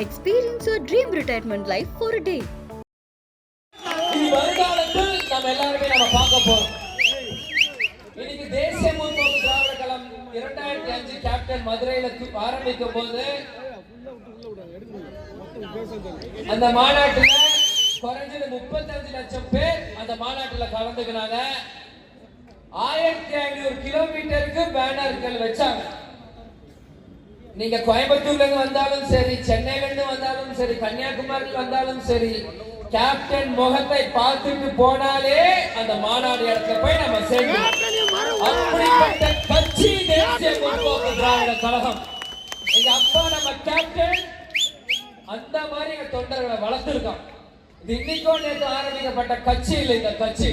Experience your dream retirement life for day இது வருங்காலத்தில் நம்ம எல்லாருமே நம்ம பார்க்க போறோம். இன்னைக்கு தேசிய முற்போக்கு திராவிட கழகம் இரண்டாயிரத்தி அஞ்சு கேப்டன் மதுரையில ஆரம்பிக்கும் போது அந்த மாநாட்டுல குறைஞ்சது முப்பத்தஞ்சு லட்சம் பேர் அந்த மாநாட்டுல கலந்துக்கினாங்க. ஆயிரத்தி ஐநூறு கிலோமீட்டருக்கு பேனர்கள் வச்சாங்க. நீங்க கோயம்புத்தூர்ல இருந்து வந்தாலும் சரி சென்னையில இருந்து வந்தாலும் சரி கன்னியாகுமரியில் வந்தாலும் சரி கேப்டன் முகத்தை பார்த்துட்டு போனாலே அந்த மாநாடு இடத்துல போய் நம்ம சேர்க்கணும் அப்படிப்பட்ட கட்சி தேசிய முற்போக்கு திராவிட கழகம். எங்க அப்பா நம்ம கேப்டன் அந்த மாதிரி எங்க தொண்டர்களை வளர்த்துருக்கோம் இது இன்னைக்கோ நேற்று ஆரம்பிக்கப்பட்ட கட்சி இல்லை இந்த கட்சி.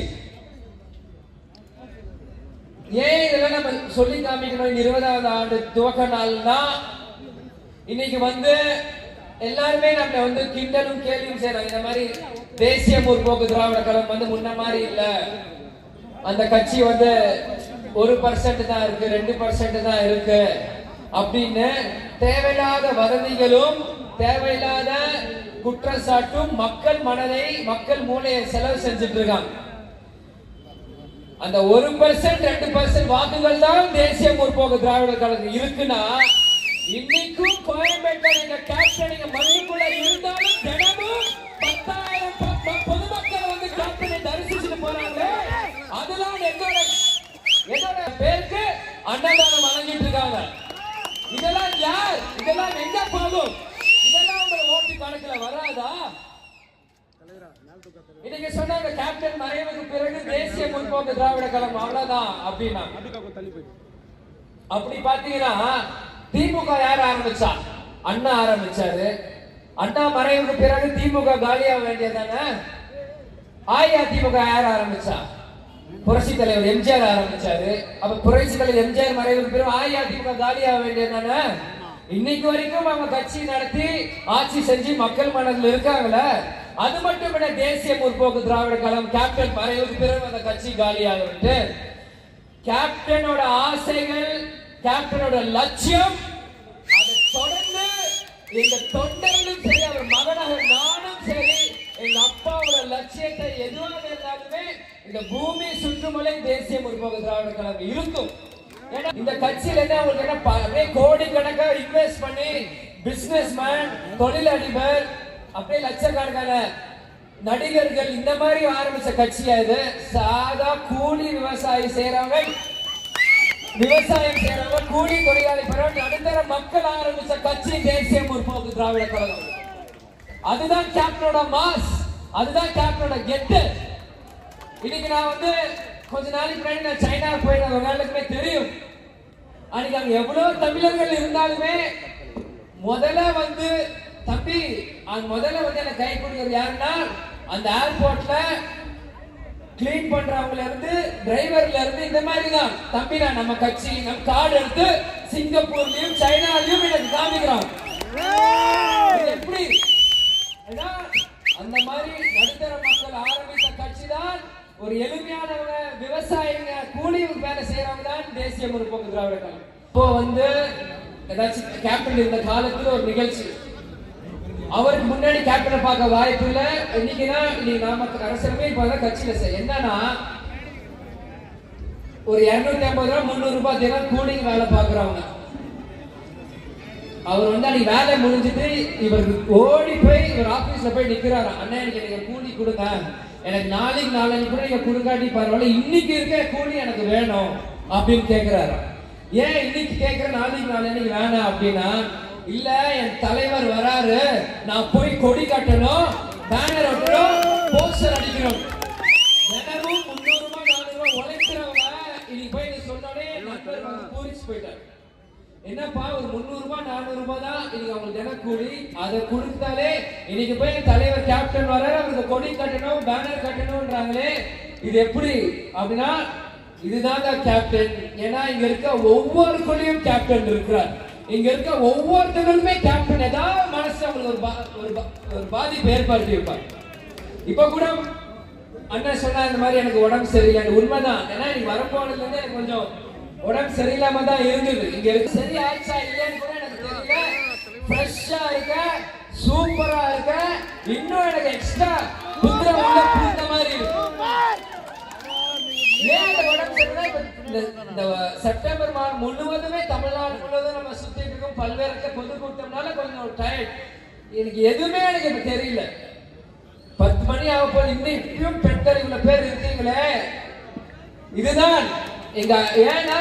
ஏன் இதெல்லாம் நம்ம சொல்லி காமிக்கணும்? இருபதாவது ஆண்டு துவக்க நாள்னா இன்னைக்கு வந்து எல்லாருமே நம்ம வந்து கிண்டலும் கேள்வியும் செய்யறாங்க. இந்த மாதிரி தேசிய முற்போக்கு திராவிட கழகம் வந்து முன்ன மாதிரி இல்ல. அந்த கட்சி வந்து ஒரு பர்சன்ட் தான் இருக்கு ரெண்டு பர்சன்ட் தான் இருக்கு அப்படின்னு தேவையில்லாத வதந்திகளும் தேவையில்லாத குற்றச்சாட்டும் மக்கள் மனதை மக்கள் மூளையை செலவு செஞ்சுட்டு இருக்காங்க. அந்த ஒரு பர்சன்ட் ரெண்டு பர்சன்ட் வாக்குகள் தான் தேசிய முற்போக்கு திராவிட கழகம் இருக்குன்னா இன்னைக்கும் கோயம்பேட்டில் எங்க கேப்டன் எங்க மண்ணுக்குள்ள இருந்தாலும் தினமும் பத்தாயிரம் பொதுமக்கள் வந்து கேப்டனை தரிசிச்சுட்டு போறாங்க அதெல்லாம் எங்களோட எங்களோட பேருக்கு அன்னதானம் வழங்கிட்டு இருக்காங்க. இதெல்லாம் யார்? இதெல்லாம் எங்க போகும் இதெல்லாம் உங்க ஓட்டு கணக்குல வராதா? இன்னைக்கு சொன்னாங்க கேப்டன் மறைவுக்கு பிறகு தேசிய முற்போக்கு திராவிட கழகம் அவ்வளவுதான் அப்படின்னா. அப்படி பாத்தீங்கன்னா திமுக யார் ஆரம்பிச்சா? அண்ணா ஆரம்பிச்சாரு. அண்ணா மறைவுக்கு பிறகு திமுக காலியாக வேண்டியதானே அஇஅதிமுக யார் ஆரம்பிச்சா? புரட்சி தலைவர் எம்ஜிஆர் ஆரம்பிச்சாரு. அப்ப புரட்சி தலைவர் எம்ஜிஆர் மறைவுக்கு பிறகு அஇஅதிமுக காலியாக வேண்டியதானே இன்னைக்கு வரைக்கும் அவங்க கட்சி நடத்தி ஆட்சி செஞ்சு மக்கள் மனதில் இருக்காங்கள? அது மட்டும் இல்ல தேசிய முற்போக்கு திராவிட கழகம் கேப்டன் மறைவுக்கு பிறகு அந்த கட்சி காலியாகிட்டு கேப்டனோட ஆசைகள் கேப்டனோட லட்சியம் அதை தொடர்ந்து எங்க தொண்டர்களும் சரி அவர் மகனாக நானும் சரி எங்க அப்பாவோட லட்சியத்தை எதுவாக இருந்தாலுமே இந்த பூமி சுற்றுமலை தேசிய முற்போக்கு திராவிட கழகம் இருக்கும். ஏன்னா இந்த கட்சியில என்ன உங்களுக்கு என்ன கோடி இன்வெஸ்ட் பண்ணி பிசினஸ் மேன் தொழிலதிபர் அப்படியே லட்சக்கணக்கான நடிகர்கள் இந்த மாதிரி ஆரம்பிச்ச கட்சியா இது? சாதா கூலி விவசாயி செய்யறவங்க விவசாயம் செய்யறவங்க கூலி தொழிலாளி பெறவங்க நடுத்தர மக்கள் ஆரம்பிச்ச கட்சி தேசிய முற்போக்கு திராவிட கழகம். அதுதான் கேப்டனோட மாஸ் அதுதான் கேப்டனோட கெட்டு. இன்னைக்கு நான் வந்து கொஞ்ச நாளைக்கு முன்னாடி நான் சைனா போயிருந்தேன். உங்க எல்லாருக்குமே தெரியும். அன்னைக்கு அங்க எவ்வளவு தமிழர்கள் இருந்தாலுமே முதல்ல வந்து தம்பி அந்த முதல்ல வந்து எனக்கு கை கொடுக்கிறது யாருன்னா அந்த ஏர்போர்ட்ல க்ளீன் பண்றவங்கல இருந்து டிரைவர்ல இருந்து இந்த மாதிரி தான் தம்பி நான் நம்ம கட்சி. நம்ம கார்டு எடுத்து சிங்கப்பூர்லயும் சைனாலயும் எனக்கு காமிக்கிறோம் எப்படி? ஏன்னா, அந்த மாதிரி நடுத்தர மக்கள் ஆரம்பித்த கட்சி தான் ஒரு எளிமையானவங்க விவசாயிங்க கூலி வேலை செய்யறவங்க தான் தேசிய முற்போக்கு திராவிட கழகம். இப்போ வந்து ஏதாச்சும் கேப்டன் இருந்த காலத்துல ஒரு நிகழ்ச்சி. அவருக்கு முன்னாடி கேப்டனை பார்க்க வாய்ப்பு இல்ல. இன்னைக்கு தான் இன்னைக்கு நாம அரசியலுமே இப்ப அதான் கட்சியில சார். என்னன்னா ஒரு இருநூத்தி ஐம்பது ரூபாய் முந்நூறு ரூபாய் தினம் கூலிங் வேலை பாக்குறவங்க அவர் வந்து அன்னைக்கு வேலை முடிஞ்சிட்டு இவருக்கு ஓடி போய் இவர் ஆபீஸ்ல போய் நிக்கிறாரு அண்ணா எனக்கு நீங்க கூலி கொடுங்க. எனக்கு நாளைக்கு நாளைக்கு கூட நீங்க கொடுக்காட்டி பரவாயில்ல. இன்னைக்கு இருக்க கூலி எனக்கு வேணும். அப்படின்னு கேக்குறாரு ஏன் இன்னைக்கு கேட்குற நாளைக்கு நாளைக்கு வேணாம்? அப்படின்னா இல்ல என் தலைவர் வராரு. நான் போய் கொடி கட்டணும் பேனர் ஒட்டணும் போஸ்டர் அடிக்கணும். தினமும் முந்நூறு ரூபாய் நானூறு ரூபாய் உழைக்கிறவங்க இன்னைக்கு போய் நீ சொன்னோடனே நண்பர் வந்து பூரிச்சு போயிட்டார் என்னப்பா ஒரு முந்நூறு ரூபாய் நானூறு ரூபாய் தான் இன்னைக்கு அவங்களுக்கு தினம் கூலி அதை கொடுத்தாலே இன்னைக்கு போய் என் தலைவர் கேப்டன் வராரு அவருக்கு கொடி கட்டணும் பேனர் கட்டணும்ன்றாங்களே. இது எப்படி? அப்படின்னா இதுதான் கேப்டன் ஏன்னா இங்க இருக்க ஒவ்வொரு கொடியும் கேப்டன் இருக்கிறார். இங்க இருக்க ஒவ்வொருத்தருமே கேப்டன் ஏதாவது மனசு அவங்களுக்கு ஒரு பா- ஒரு பா- ஒரு பாதிப்பு ஏற்படுத்தி வைப்பார் இப்ப கூட அண்ணன் சொன்னா இந்த மாதிரி எனக்கு உடம்பு சரியில்லை. உண்மைதான். ஏன்னா நீங்க வரப்போனதுல இருந்து எனக்கு கொஞ்சம் உடம்பு சரியில்லாம தான் இருந்தது. இங்க இருக்கு சரி ஆயிடுச்சா இல்லையான்னு கூட எனக்கு தெரியல. ஃப்ரெஷ்ஷா இருக்க இன்னும் எனக்கு எக்ஸ்ட்ரா புத்திர உள்ள புரிந்த மாதிரி இருக்கு. ஏன் உடம்பு சரியில்லை? இந்த செப்டம்பர் மாதம் முழுவதுமே தமிழ்நாடு முழுவதும் நம்ம சுத்திட்டு இருக்கோம். பல்வேறு பொதுக்கூட்டம்னால கொஞ்சம் டயர்ட் எனக்கு எதுவுமே எனக்கு இப்ப தெரியல. பத்து மணி ஆக போது இன்னும் இப்பயும் பெண்கள் இவ்வளவு பேர் இருக்கீங்களே. இதுதான் எங்க ஏன்னா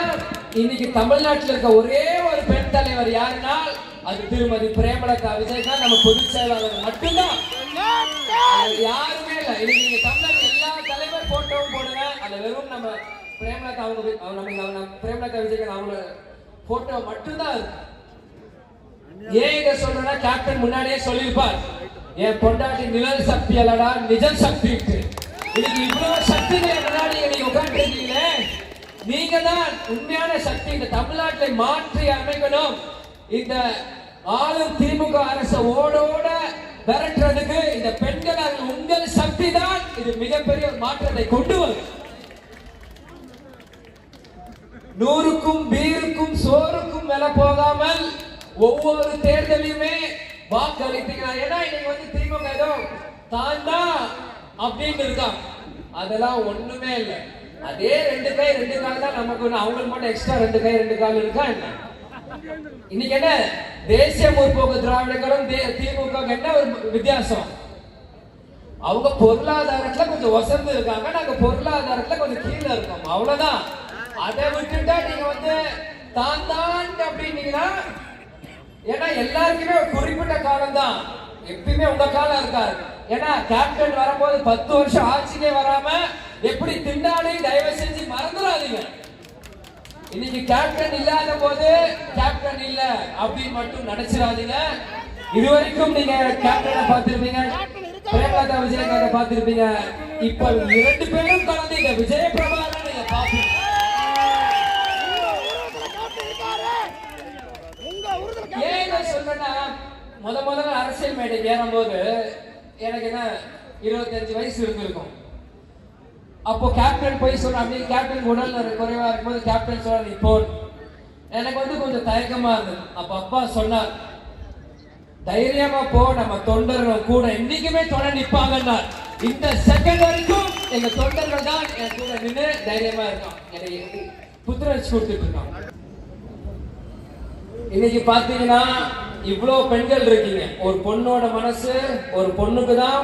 இன்னைக்கு தமிழ்நாட்டில் இருக்க ஒரே ஒரு பெண் தலைவர் யாருன்னா அது திருமதி பிரேமலதா விஜய் தான் நம்ம பொதுச் செயலாளர் மட்டும்தான். யாருமே இல்ல. இன்னைக்கு நீங்க தமிழ்நாடு எல்லா தலைவர் போட்டோவும் போடுங்க அது வெறும் நம்ம பிரேமலதா அவங்க அவங்க நம்ம பிரேமலதா விஜய் அவங்க போட்டோ மட்டும்தான் இருக்கு. ஏன் இதை சொல்றேன்னா கேப்டன் முன்னாடியே சொல்லியிருப்பார். என் பொண்டாட்டி நிழல் சக்தி அல்லடா நிஜம் சக்தி இருக்கு இன்னைக்கு இவ்வளவு சக்திகளை முன்னாடி நீங்க உட்காந்துருக்கீங்களே நீங்க தான் உண்மையான சக்தி. இந்த தமிழ்நாட்டை மாற்றி அமைக்கணும். இந்த ஆளும் திமுக அரசு ஓடோட விரட்டுறதுக்கு இந்த பெண்கள் உங்கள் சக்தி தான் இது மிகப்பெரிய மாற்றத்தை கொண்டு வரும் நூறுக்கும் பீருக்கும் சோறுக்கும் விலை போகாமல் ஒவ்வொரு தேர்தலையுமே வாக்களித்தீங்கன்னா ஏன்னா இன்னைக்கு வந்து திமுக ஏதோ தான் தான் அப்படின்னு இருக்கான் அதெல்லாம் ஒண்ணுமே இல்லை. அதே ரெண்டு கை ரெண்டு கால் தான் நமக்கு ஒண்ணு. அவங்களுக்கு மட்டும் எக்ஸ்ட்ரா ரெண்டு கை ரெண்டு கால் இருக்கா என்ன? இன்னைக்கு என்ன? தேசிய முற்போக்கு திராவிடங்களும் தே- திமுக என்ன ஒரு வித்தியாசம்? அவங்க பொருளாதாரத்துல கொஞ்சம் வசந்து இருக்காங்க. நாங்க பொருளாதாரத்துல கொஞ்சம் கீழே இருக்கோம். அவ்வளவுதான். அதை விட்டுட்டா நீங்க வந்து தான் தான் அப்படின்னீங்கன்னா ஏன்னா எல்லாருக்குமே குறிப்பிட்ட காலம் தான் எப்பயுமே உங்க காலம் இருக்காரு ஏன்னா கேப்டன் வரும்போது பத்து வருஷம் ஆட்சிக்கே வராம எப்படி திண்டாலையும் தயவு செஞ்சு மறந்துடாதீங்க. இன்னைக்கு கேப்டன் இல்லாத போது கேப்டன் இல்ல அப்படின்னு மட்டும் நினைச்சிடாதீங்க. இதுவரைக்கும் நீங்க கேப்டனை பார்த்திருப்பீங்க. பிரேமலதா விஜயகாந்த பார்த்திருப்பீங்க. இப்ப இரண்டு பேரும் கலந்து இந்த விஜய பிரபாகரன் நீங்க பாப்பீங்க ஏன் இதை சொல்றேன்னா முத முதல்ல அரசியல் மேடை ஏறும்போது எனக்கு என்ன இருபத்தஞ்சு வயசு இருந்திருக்கும். அப்போ கேப்டன் போய் சொல்ற அப்படி கேப்டன் உடல் குறைவா இருக்கும்போது கேப்டன் சொல்ற நீ போ எனக்கு வந்து கொஞ்சம் தயக்கமா இருந்தது. அப்ப அப்பா சொன்னார் தைரியமா போ நம்ம தொண்டர்கள் கூட என்னைக்குமே துணை நிப்பாங்கன்னார் இந்த செகண்ட் வரைக்கும் எங்க தொண்டர்கள் தான் என் கூட நின்று தைரியமா இருக்கான். எனக்கு புத்துணர்ச்சி கொடுத்துட்டு இருக்கான். இன்னைக்கு பாத்தீங்கன்னா இவ்வளோ பெண்கள் இருக்கீங்க. ஒரு பொண்ணோட மனசு ஒரு பொண்ணுக்கு தான்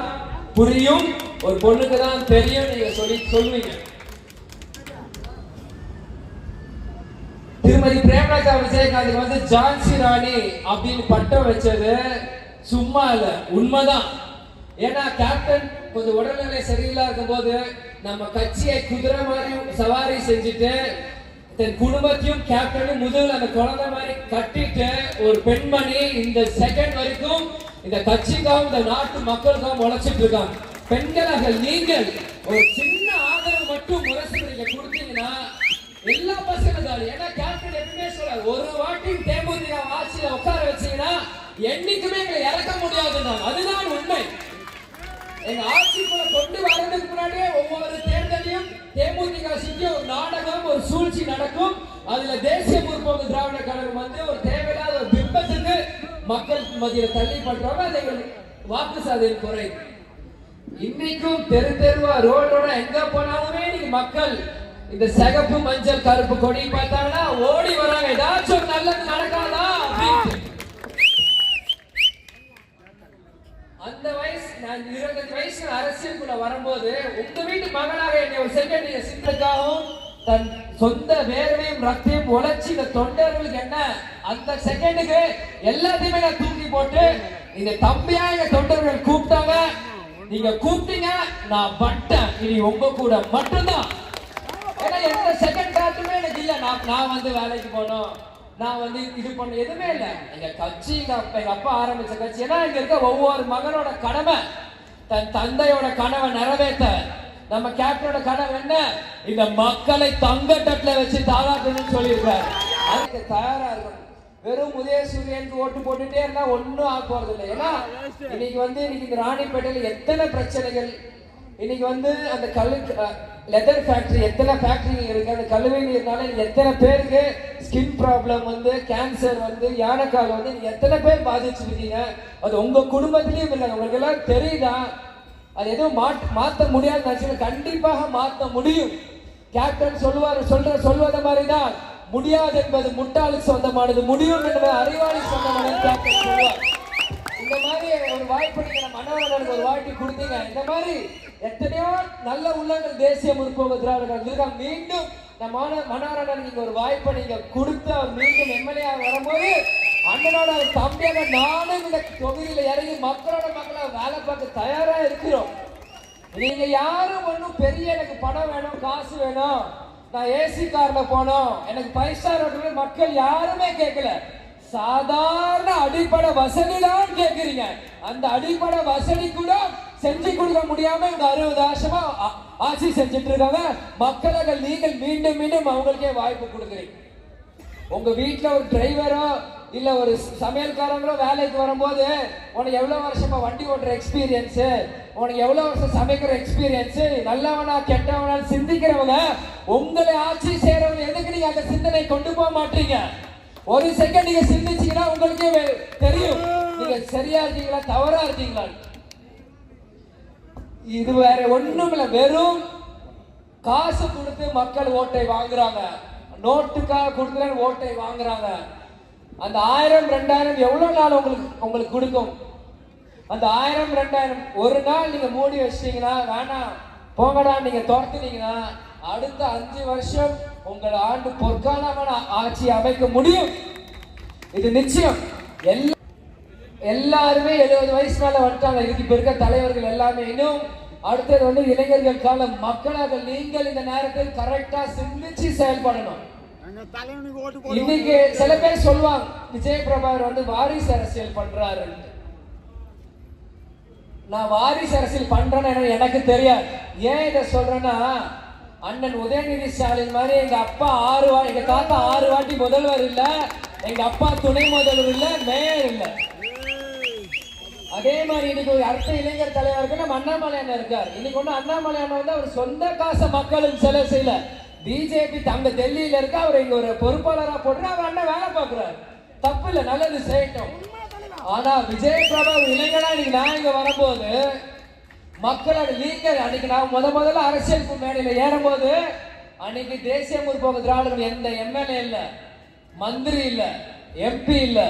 புரியும் ஒரு பொண்ணுக்கு தான் தெரியும் நீங்க சொல்லி சொல்லுவீங்க. திருமதி பிரேமலதா விஜயகாந்த் வந்து ஜான்சி ராணி அப்படின்னு பட்டம் வச்சது சும்மா இல்ல உண்மைதான். ஏன்னா கேப்டன் கொஞ்சம் உடல்நிலை சரியில்லா இருக்கும்போது நம்ம கட்சியை குதிரை மாதிரி சவாரி செஞ்சுட்டு தன் குடும்பத்தையும் கேப்டனும் முதல் அந்த குழந்தை மாதிரி கட்டிட்டு ஒரு பெண்மணி இந்த செகண்ட் வரைக்கும் இந்த கட்சிக்காகவும் இந்த நாட்டு மக்களுக்காகவும் உழைச்சிட்டு இருக்காங்க. பெண்களாக நீங்கள் ஒரு சின்ன ஆதரவு மட்டும் முரசு நீங்க கொடுத்தீங்கன்னா எல்லா பசங்களும் தான் ஏன்னா கேப்டன் எப்பவுமே சொல்றாரு ஒரு வாட்டி தேமுதிக ஆட்சியில உட்கார வச்சீங்கன்னா என்னைக்குமே எங்களை இறக்க முடியாதுன்னா அதுதான் உண்மை. எங்க ஆட்சிக்குள்ள கொண்டு வர்றதுக்கு முன்னாடியே ஒவ்வொரு தேர்தலையும் தேமுதிக சுற்றி ஒரு நாடகம் ஒரு சூழ்ச்சி நடக்கும். அதுல தேசிய முற்போக்கு திராவிட கழகம் வந்து ஒரு தேவையில்லாத ஒரு பிம்பத்துக்கு மக்கள் மத்தியில தள்ளி பண்றாங்க அது எங்களுக்கு வாக்கு சாதனை குறை. இன்னைக்கும் தெரு தெருவா ரோடோட எங்க போனாலுமே நீங்க மக்கள் இந்த சிகப்பு மஞ்சள் கருப்பு கொடி பார்த்தாங்கன்னா ஓடி வராங்க. ஏதாச்சும் ஒரு நல்லது நடக்காதா அப்படின்ட்டு அந்த வயசு நான் இருபத்தஞ்சு வயசு அரசியலுக்குள்ள வரும்போது உங்க வீட்டு மகனாக என்னை ஒரு செகண்ட் நீங்க சிந்தக்காகவும் தன் சொந்த வேர்வையும் ரத்தையும் உழைச்சி இந்த தொண்டர்களுக்கு என்ன அந்த செகண்டுக்கு எல்லாத்தையுமே நான் தூக்கி போட்டு இந்த தம்பியா எங்க தொண்டர்கள் கூப்பிட்டாங்க. நீங்க கூப்பிட்டீங்க நான் வட்டேன் இனி உங்க கூட மட்டும்தான். ஏன்னா எந்த செகண்ட் தாட்டுமே எனக்கு இல்லை. நான் நான் வந்து வேலைக்கு போகணும் நான் வந்து இது பண்ண எதுவுமே இல்லை. எங்க கட்சி எங்க அப்பா எங்க அப்பா ஆரம்பிச்ச கட்சி ஏன்னா இங்க இருக்க ஒவ்வொரு மகனோட கடமை தன் தந்தையோட கனவை நிறைவேற்ற. நம்ம கேப்டனோட கனவு என்ன? இந்த மக்களை தங்க வச்சு தாளாட்டணும்னு சொல்லியிருக்காரு. அதுக்கு தயாரா இருக்கணும். வெறும் உதயசூரியனுக்கு ஓட்டு போட்டுட்டே இருந்தா ஒன்னும் ஆக போறது இல்லை ஏன்னா இன்னைக்கு வந்து இன்னைக்கு ராணிப்பேட்டையில் ராணிப்பேட்டையில எத்தனை பிரச்சனைகள் இன்னைக்கு வந்து அந்த கல்லு லெதர் ஃபேக்டரி எத்தனை ஃபேக்டரி இருக்கு? அந்த கழுவை நீர்னால எத்தனை பேருக்கு ஸ்கின் ப்ராப்ளம் வந்து கேன்சர் வந்து யானைக்கால் வந்து எத்தனை பேர் பாதிச்சிருக்கீங்க? அது உங்க குடும்பத்திலயும் இல்லை. உங்களுக்கு எல்லாம் தெரியுதா? அது எதுவும் மாற்ற மாற்ற முடியாது நினைச்சு கண்டிப்பாக மாற்ற முடியும். கேப்டன் சொல்லுவார் சொல்ற சொல்வத மாதிரி தான் முடியாது என்பது முட்டாளுக்கு சொந்தமானது. முடியும் என்பது அறிவாளி சொந்தமானது. கேப்டன் சொல்லுவார். இந்த மாதிரி ஒரு வாய்ப்பு நீங்க நம்ம மன்னவர்களுக்கு ஒரு வாய்ப்பு கொடுத்தீங்க. இந்த மாதிரி எத்தனையோ நல்ல உள்ளங்கள் தேசிய முற்போக்கு திராவிடர்கள் இருக்காங்க மீண்டும் நம்ம மனோரன் நீங்க ஒரு வாய்ப்பை நீங்க கொடுத்து மீண்டும் எம்எல்ஏ வரும்போது அண்ணனோட அவர் தம்பியாக நானும் இந்த தொகுதியில் இறங்கி மக்களோட மக்களா வேலை பார்க்க தயாரா இருக்கிறோம். நீங்க யாரும் ஒண்ணும் பெரிய எனக்கு பணம் வேணும் காசு வேணும். நான் ஏசி கார்ல போனோம். எனக்கு பைசா ஸ்டார் மக்கள் யாருமே கேட்கல. சாதாரண அடிப்படை வசதி தான் கேட்குறீங்க அந்த அடிப்படை வசதி கூட செஞ்சு கொடுக்க முடியாம இந்த அறுபது வருஷமா ஆட்சி செஞ்சுட்டு இருக்காங்க மக்களுக்கு நீங்கள் மீண்டும் மீண்டும் அவங்களுக்கே வாய்ப்பு கொடுக்குறீங்க. உங்க வீட்டில் ஒரு டிரைவரோ இல்ல ஒரு சமையல்காரங்களோ வேலைக்கு வரும்போது உனக்கு எவ்வளவு வருஷமா வண்டி ஓட்டுற எக்ஸ்பீரியன்ஸ் உனக்கு எவ்வளவு வருஷம் சமைக்கிற எக்ஸ்பீரியன்ஸ் நல்லவனா கெட்டவனா சிந்திக்கிறவங்க உங்களை ஆட்சி செய்யறவங்க எதுக்கு நீங்க அந்த சிந்தனை கொண்டு போக மாட்டீங்க? ஒரு செகண்ட் நீங்க சிந்திச்சீங்கன்னா உங்களுக்கே தெரியும். நீங்க சரியா இருக்கீங்களா தவறா இருக்கீங்களா? இது வேற ஒண்ணும் இல்ல. வெறும் காசு கொடுத்து மக்கள் ஓட்டை வாங்குறாங்க. நோட்டுக்காக கொடுக்குறேன் ஓட்டை வாங்குறாங்க. அந்த ஆயிரம் ரெண்டாயிரம் எவ்வளவு நாள் உங்களுக்கு உங்களுக்கு கொடுக்கும்? அந்த ஆயிரம் ரெண்டாயிரம் ஒரு நாள் நீங்க மூடி வச்சிட்டீங்கன்னா வேணாம் போங்கடா நீங்க துரத்துனீங்கன்னா அடுத்த அஞ்சு வருஷம் உங்கள் ஆண்டு பொற்காலமான ஆட்சி அமைக்க முடியும். இது நிச்சயம். எல்லா எல்லாருமே எழுபது வயசு மேல வந்துட்டாங்க. இதுக்கு இப்ப இருக்க தலைவர்கள் எல்லாமே இன்னும் அடுத்தது வந்து இளைஞர்கள் காலம். மக்களாக நீங்கள் இந்த நேரத்தில் கரெக்டா சிந்திச்சு செயல்படணும். இன்னைக்கு சில பேர் சொல்லுவாங்க விஜய் பிரபாகர் வந்து வாரிசு அரசியல் பண்றாரு நான் வாரிசு அரசியல் பண்றேன்னு எனக்கு- எனக்கு தெரியாது. ஏன் இதை சொல்றேன்னா அண்ணன் உதயநிதி ஸ்டாலின் மாதிரி எங்க அப்பா ஆறு வா எங்க தாத்தா ஆறு வாட்டி முதல்வர் இல்ல எங்க அப்பா துணை முதல்வர் இல்ல மேயர் இல்ல. அதே மாதிரி இன்னைக்கு ஒரு அடுத்த இளைஞர் தலைவருக்கு நம்ம அண்ணாமலை அண்ணன் இருக்கார். இன்னைக்கு ஒண்ணு அண்ணாமலை அண்ணன் வந்து அவர் சொந்த காசை மக்களுக்கு செலவு செய்யல. பிஜேபி அங்க டெல்லியில இருக்க அவர் இங்க ஒரு பொறுப்பாளரா போட்டு அவர் அண்ணன் வேலை பார்க்கிறார். தப்பு இல்ல நல்லது செய்யட்டும். ஆனா விஜய் பிரபா இளைஞனா இன்னைக்கு நான் இங்க வரும்போது மக்களோட நீங்கள் அன்னைக்கு நான் முத முதல்ல அரசியல் மேடையில் ஏறும்போது அன்னைக்கு தேசிய முற்போக்கு திராவிடர்கள் எந்த எம்எல்ஏ இல்லை மந்திரி இல்லை எம்பி இல்லை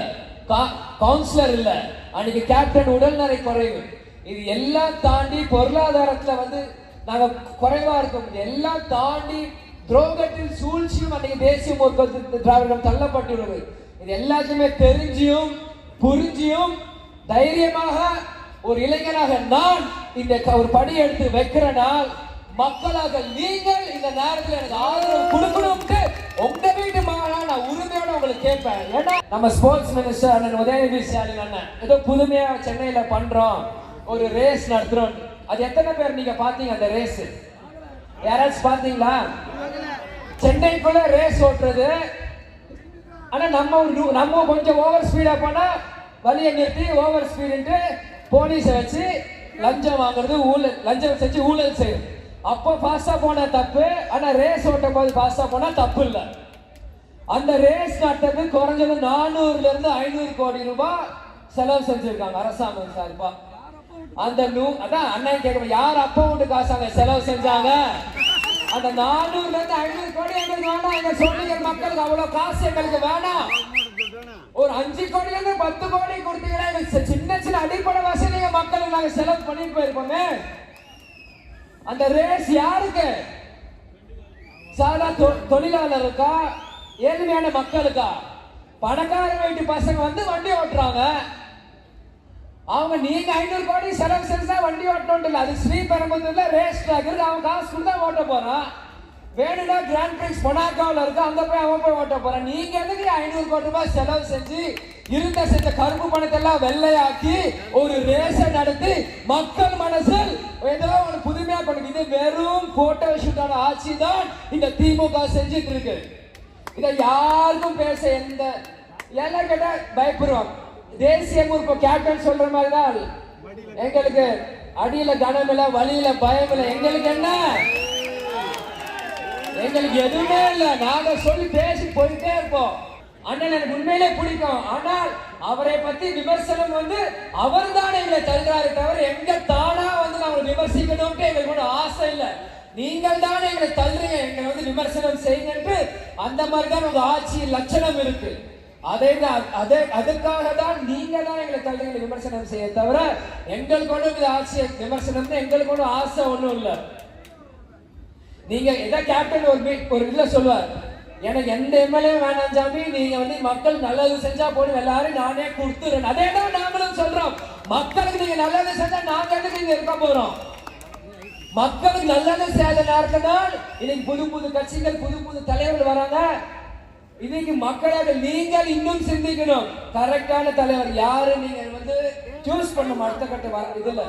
கவுன்சிலர் இல்லை அன்னைக்கு கேப்டன் உடல்நலை குறைவு. இது எல்லாம் தாண்டி பொருளாதாரத்தில் வந்து நாங்கள் குறைவாக இருக்கோம். இது எல்லாம் தாண்டி துரோகத்தில் சூழ்ச்சியும் அன்னைக்கு தேசிய முற்போக்கு திராவிடம் தள்ளப்பட்டுள்ளது. இது எல்லாத்தையுமே தெரிஞ்சியும் புரிஞ்சியும் தைரியமாக ஒரு இளைஞராக நான் இந்த க- ஒரு படி எடுத்து வைக்கிற நாள் மக்களாக நீங்கள் இந்த நேரத்தில் எனக்கு ஆதரவு கொடுக்கணும்ட்டு உங்க வீட்டு மகனா நான் உரிமையோட உங்களுக்கு கேட்பேன். ஏன்னா நம்ம ஸ்போர்ட்ஸ் மினிஸ்டர் அண்ணன் உதயநிதி ஸ்டாலின் அண்ணன் ஏதோ புதுமையா சென்னையில பண்றோம். ஒரு ரேஸ் நடத்துறோம். அது எத்தனை பேர் நீங்க பாத்தீங்க அந்த ரேஸ் யாராச்சும் பாத்தீங்களா சென்னைக்குள்ள ரேஸ் ஓட்டுறது. ஆனா நம்ம நம்ம கொஞ்சம் ஓவர் ஸ்பீடா போனா வழியை நிறுத்தி ஓவர் ஸ்பீடுன்ட்டு போலீஸை வச்சு லஞ்சம் வாங்குறது ஊழல் லஞ்சம் செஞ்சு ஊழல் செய்யும் அப்போ ஃபாஸ்ட்டாக போனால் தப்பு ஆனால் ரேஸ் ஓட்டும் போது ஃபாஸ்ட்டாக போனால் தப்பு இல்லை. அந்த ரேஸ் நடத்துறது குறைஞ்சது நானூறுலேருந்து ஐநூறு கோடி ரூபாய் செலவு செஞ்சுருக்காங்க. அரசாங்கம் சார்பா. அந்த நூ அதான் அண்ணன் கேட்கணும் யார் அப்போ வீட்டு காசு செலவு செஞ்சாங்க. அந்த நானூறுலேருந்து ஐநூறு கோடி எங்களுக்கு வேணாம். எங்க சொன்னீங்க மக்களுக்கு அவ்வளோ காசு எங்களுக்கு வேணாம். ஒரு அஞ்சு கோடில இருந்து பத்து கோடி கொடுத்தீங்கன்னா சின்ன சின்ன அடிப்படை வசதிங்க மக்களுக்கு நாங்க செலவு பண்ணிட்டு போயிருப்போமே. அந்த ரேஸ் யாருக்கு? சாதா தொ- தொழிலாளருக்கா? ஏழ்மையான மக்களுக்கா? பணக்கார வீட்டு பசங்க வந்து வண்டி ஓட்டுறாங்க. அவங்க நீங்க ஐநூறு கோடி செலவு செஞ்சா வண்டி ஓட்டணும் அது ஸ்ரீபெரும்புத்தூர்ல ரேஸ் ட்ராக் இருக்கு அவன் காசு கொடுத்தா ஓட்ட போறான். வேணும்னா கிராண்ட் பிரிக்ஸ் மொனாக்காவில் இருக்கு. அங்க போய் அவன் போய் ஓட்ட போறான். நீங்க எதுக்கு ஐநூறு கோடி ரூபாய் செலவு செஞ்சு இருந்த செஞ்ச கருப்பு பணத்தை எல்லாம் வெள்ளையாக்கி ஒரு ரேஸை நடத்தி மக்கள் மனசில் ஏதோ ஒரு புதுமையா பண்ணுங்க இது வெறும் போட்டோ ஷூட்டான ஆட்சி தான் இந்த திமுக செஞ்சுட்டு இருக்கு. இதை யாருக்கும் பேச எந்த எல்லாம் கேட்டா பயப்படுவாங்க. தேசிய இப்போ கேப்டன் சொல்ற மாதிரி தான். எங்களுக்கு அடியில கனம் வழியில் வழியில பயம் எங்களுக்கு என்ன? எங்களுக்கு எதுவுமே இல்ல. நாங்க சொல்லி பேசி போயிட்டே இருப்போம். அண்ணன் எனக்கு உண்மையிலே பிடிக்கும். ஆனால் அவரை பத்தி விமர்சனம் வந்து அவர் தான் எங்களை தருகிறாரு தவிர எங்க தானா வந்து நாங்க விமர்சிக்கணும்ட்டு எங்களுக்கு ஒன்றும் ஆசை இல்லை. நீங்கள் தானே எங்களை தள்ளுறீங்க. எங்களை வந்து விமர்சனம் செய்யுங்கன்ட்டு அந்த மாதிரி தான் உங்க ஆட்சி லட்சணம் இருக்கு. அதை தான் அதை அதற்காக தான் நீங்க தான் எங்களை தள்ளுறீங்க விமர்சனம் செய்ய தவிர எங்களுக்கு ஒன்றும் இது ஆட்சி விமர்சனம்னு எங்களுக்கு ஒன்றும் ஆசை ஒன்றும் இல்லை. நீங்க எதை கேப்டன் ஒரு ஒரு இதுல சொல்லுவார். எனக்கு எந்த எம்எல்ஏ வேணாம் சாமி நீங்க வந்து மக்கள் நல்லது செஞ்சா போடும் எல்லாரும் நானே கொடுத்துறேன். அதே தான் நாங்களும் சொல்றோம். மக்களுக்கு நீங்க நல்லது செஞ்சா நாங்க எதுக்கு இங்க இருக்க போறோம்? மக்களுக்கு நல்லது செய்யாத நேரத்தினால் இன்னைக்கு புது புது கட்சிகள் புது புது தலைவர்கள் வராங்க. இன்னைக்கு மக்களாக நீங்கள் இன்னும் சிந்திக்கணும். கரெக்டான தலைவர் யாரு நீங்க வந்து சூஸ் பண்ணும் அடுத்த கட்ட வர இதுல.